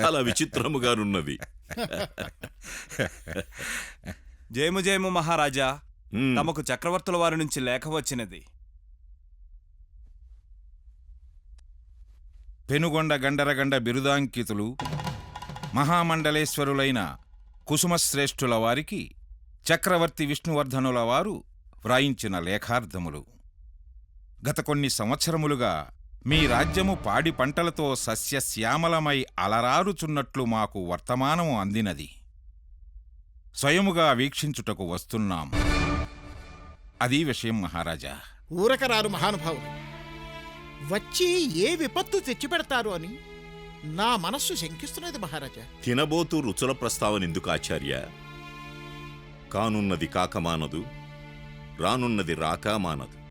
చాలా విచిత్రముగానున్నది జయము జయము మహారాజా. తమకు చక్రవర్తుల వారి నుంచి లేఖ వచ్చినది. పెనుగొండ గండరగండ బిరుదాంకితులు మహామండలేశ్వరులైన కుసుమశ్రేష్ఠుల వారికి చక్రవర్తి విష్ణువర్ధనుల వారు వ్రాయించిన లేఖార్థములు. గత కొన్ని సంవత్సరములుగా మీ రాజ్యము పాడి పంటలతో సస్యశ్యామలమై అలరారుచున్నట్లు మాకు వర్తమానము అందినది. స్వయముగా వీక్షించుటకు వస్తున్నాం. అదీ విషయం మహారాజా. ఊరకరారు మహానుభావులు వచ్చి ఏ విపత్తు తెచ్చిపెడతారు అని నా మనస్సు శంకిస్తున్నది మహారాజా. తినబోతూ రుచుల ప్రస్తావన ఎందుకు ఆచార్య? కానున్నది కాకమానదు రానున్నది రాక మానదు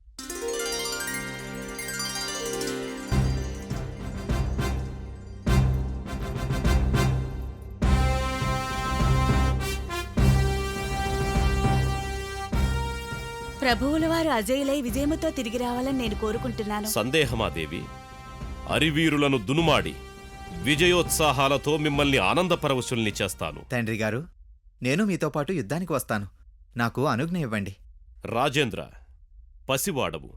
ప్రభువుల వారు అజయులై విజయముతో తిరిగి రావాలని నేను కోరుకుంటున్నాను. సందేహమా దేవి అరివీరులను దునుమాడి విజయోత్సాహాలతో మిమ్మల్ని ఆనందపరవశుల్ని చేస్తాను. తండ్రి గారు నేను మీతో పాటు యుద్ధానికి వస్తాను. నాకు అనుజ్ఞ ఇవ్వండి. రాజేంద్ర పసివాడవు.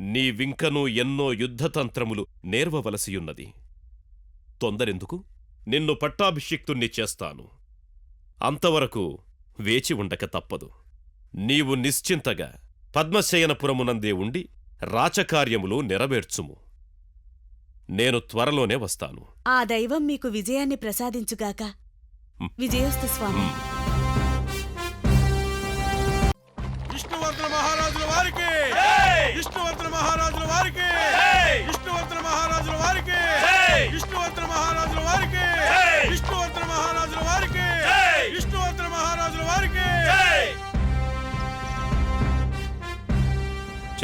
నీ వింకను ఎన్నో యుద్ధతంత్రములు నేర్వవలసియున్నది. తొందరెందుకు? నిన్ను పట్టాభిషిక్తుణ్ణి చేస్తాను. అంతవరకు వేచి ఉండక తప్పదు. నీవు నిశ్చింతగా పద్మశయనపురమునందే ఉండి రాచకార్యములు నెరవేర్చుము. నేను త్వరలోనే వస్తాను. ఆ దైవం మీకు విజయాన్ని ప్రసాదించుగాక. విజయోస్తు స్వామి.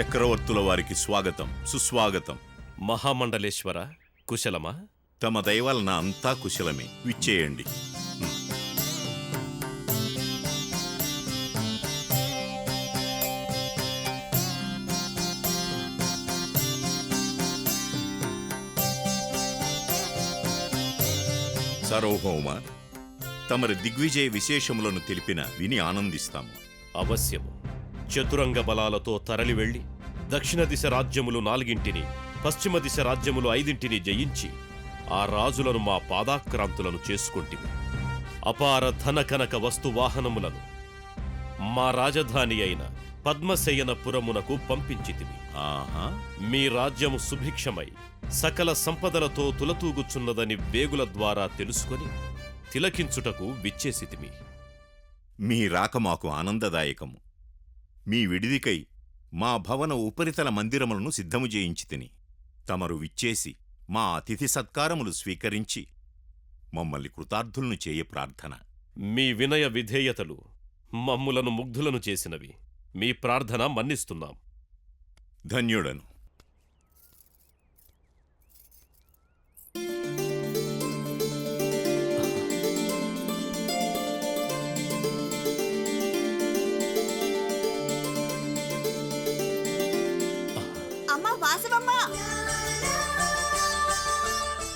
చక్రవర్తుల వారికి స్వాగతం సుస్వాగతం. మహామండలేశ్వర కుశలమా? తమ దయవలన అంతా కుశలమే. విచ్చేయండి. సార్వభౌమ తమరి దిగ్విజయ విశేషములను తెలిపిన విని ఆనందిస్తాము. అవశ్యము. చతురంగ బలాలతో తరలి వెళ్ళి దక్షిణ దిశ రాజ్యములు నాలుగింటిని పశ్చిమ దిశ రాజ్యములు ఐదింటిని జయించి ఆ రాజులను మా పాదాక్రాంతులను చేసుకుంటిమి. అపార ధన కనక వస్తు వాహనములను మా రాజధాని అయిన పద్మశయనపురమునకు పంపించితిమి. ఆహా. మీ రాజ్యము సుభిక్షమై సకల సంపదలతో తులతూగుచున్నదని వేగుల ద్వారా తెలుసుకొని తిలకించుటకు విచ్చేసితిమి. మీ రాక మాకు ఆనందదాయకము. మీ విడిదికై మా భవన ఉపరితల మందిరములను సిద్ధము చేయించి తిని తమరు విచ్చేసి మా అతిథి సత్కారములు స్వీకరించి మమ్మల్ని కృతార్థులను చేయ ప్రార్థన. మీ వినయ విధేయతలు మమ్ములను ముగ్ధులను చేసినవి. మీ ప్రార్థన మన్నిస్తున్నాం. ధన్యుడను.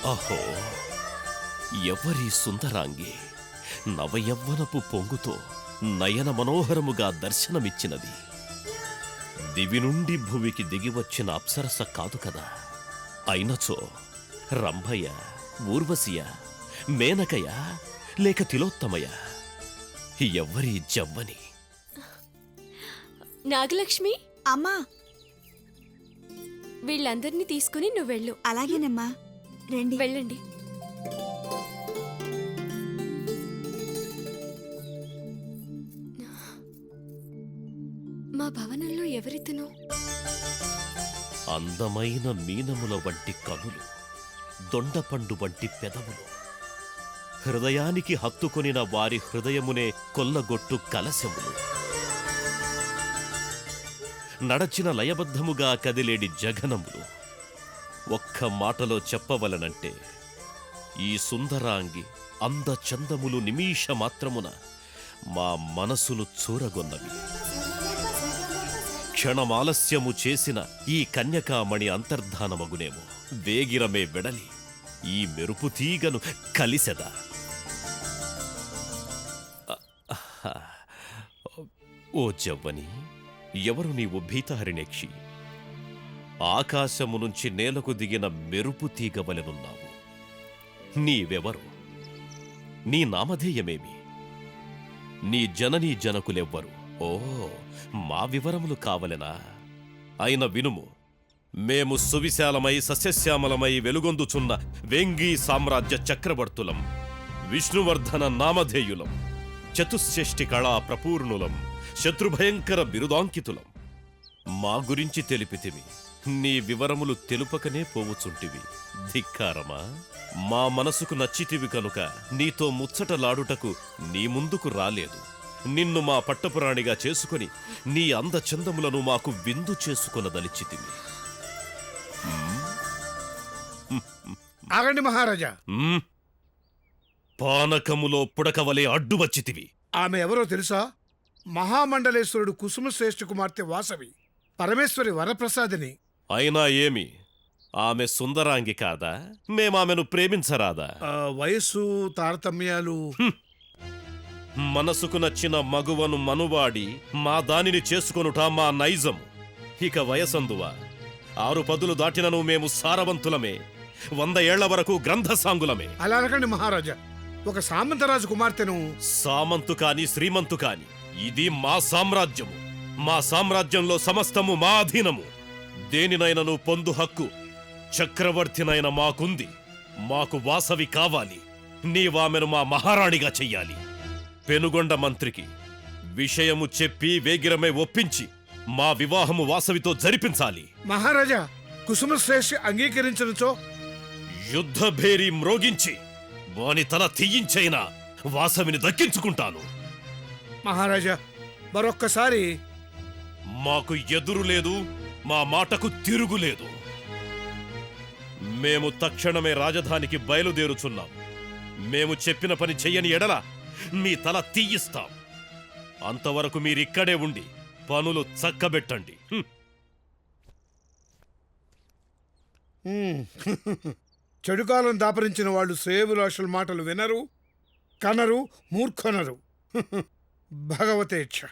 అహో ఎవరి సుందరాంగి నవయవ్వనపు పొంగుతో నయన మనోహరముగా దర్శనమిచ్చినది. దివి నుండి భువికి దిగివచ్చిన అప్సరస కాదు కదా. అయినచో రంభయ్య ఊర్వశియ మేనకయ లేక తిలోత్తమయ ఎవ్వరి జవ్వని? నాగలక్ష్మి? అమ్మా! వీళ్ళందరినీ తీసుకుని నువ్వు వెళ్ళు అలాగేనమ్మా. రండి. వెళ్ళండి. మా భవనంలో ఎవరితను? అందమైన మీనముల వంటి కనులు దొండపండు వంటి పెదవులు. హృదయానికి హత్తుకొనిన వారి హృదయమునే కొల్లగొట్టు కలశములు. నడచిన లయబద్ధముగా కదిలేడి జగనములు. ఒక్క మాటలో చెప్పవలనంటే ఈ సుందరాంగి అందచందములు నిమిష మాత్రమున మా మనసులు చూరగొన్నవి. క్షణమాలస్యము చేసిన ఈ కన్యకామణి అంతర్ధానమగునేమో వేగిరమే వెడలి ఈ మెరుపు తీగను కలిసెదా. ఓ జవ్వని ఎవరు నీవు భీతహరిణేక్షి ఆకాశము నుంచి నేలకు దిగిన మెరుపు తీగవలెనున్నావు. నీవెవరు? నీ నామధేయమేమి? నీ జననీ జనకులెవ్వరు? ఓ మా వివరములు కావలెనా? అయిన వినుము మేము సువిశాలమై సస్యశ్యామలమై వెలుగొందుచున్న వెంగీ సామ్రాజ్య చక్రవర్తులం విష్ణువర్ధన నామధేయులం చతుశ్రేష్ఠి కళా ప్రపూర్ణులం శత్రుభయంకర బిరుదాంకితులం. మా గురించి తెలిపితివి నీ వివరములు తెలుపకనే పోవుచుంటివి. ధిక్కారమా? మా మనసుకు నచ్చితివి కనుక నీతో ముచ్చటలాడుటకు నీ ముందుకు రాలేదు. నిన్ను మా పట్టపురాణిగా చేసుకుని నీ అందచందములను మాకు విందు చేసుకొనదలిచితివి ఆగండి మహారాజా. పానకములో పుడకవలే అడ్డువచ్చితివి. ఆమె ఎవరో తెలుసా? మహామండలేశ్వరుడు కుసుమశ్రేష్ఠ కుమార్తె వాసవి పరమేశ్వరి వరప్రసాదిని అయినా ఏమి? ఆమె సుందరాంగి కాదా? మేమామెను ప్రేమించరాదా? ఆ, వయస్సు తారతమ్యాలు. మనసుకు నచ్చిన మగువను మనువాడి మా దానిని చేసుకొనుట మా నైజం ఇక వయసందువా. ఆరు పదులు దాటినను మేము సారవంతులమే. వంద ఏళ్ళ వరకు గ్రంథసాంగులమే. అలా అనకండి మహారాజా. ఒక సామంతరాజు కుమార్తెను. సామంతు కాని శ్రీమంతు కాని ఇది మా సామ్రాజ్యము. మా సామ్రాజ్యంలో సమస్తము మా అధీనము. దేనినైనను పొందు హక్కు? చక్రవర్తినైన మాకుంది. మాకు వాసవి కావాలి. నీవామెను మా మహారాణిగా చెయ్యాలి. పెనుగొండ మంత్రికి విషయము చెప్పి వేగిరమే ఒప్పించి మా వివాహము వాసవితో జరిపించాలి. మహారాజా కుసుమశ్రేష్ఠి అంగీకరించనుచో? యుద్ధ భేరీ మ్రోగించి వాని తల తీయించైనా వాసవిని దక్కించుకుంటాను. మహారాజా మరొక్కసారి మాకు ఎదురు లేదు. మా మాటకు తిరుగులేదు. మేము తక్షణమే రాజధానికి బయలుదేరుచున్నాం. మేము చెప్పిన పని చెయ్యని ఎడల మీ తల తీయిస్తాం. అంతవరకు మీరిక్కడే ఉండి పనులు చక్కబెట్టండి. చెడుకాలం దాపరించిన వాళ్ళు శ్రేయభిలాషుల మాటలు వినరు కనరు మూర్ఖనరు. భగవతేచ్ఛ.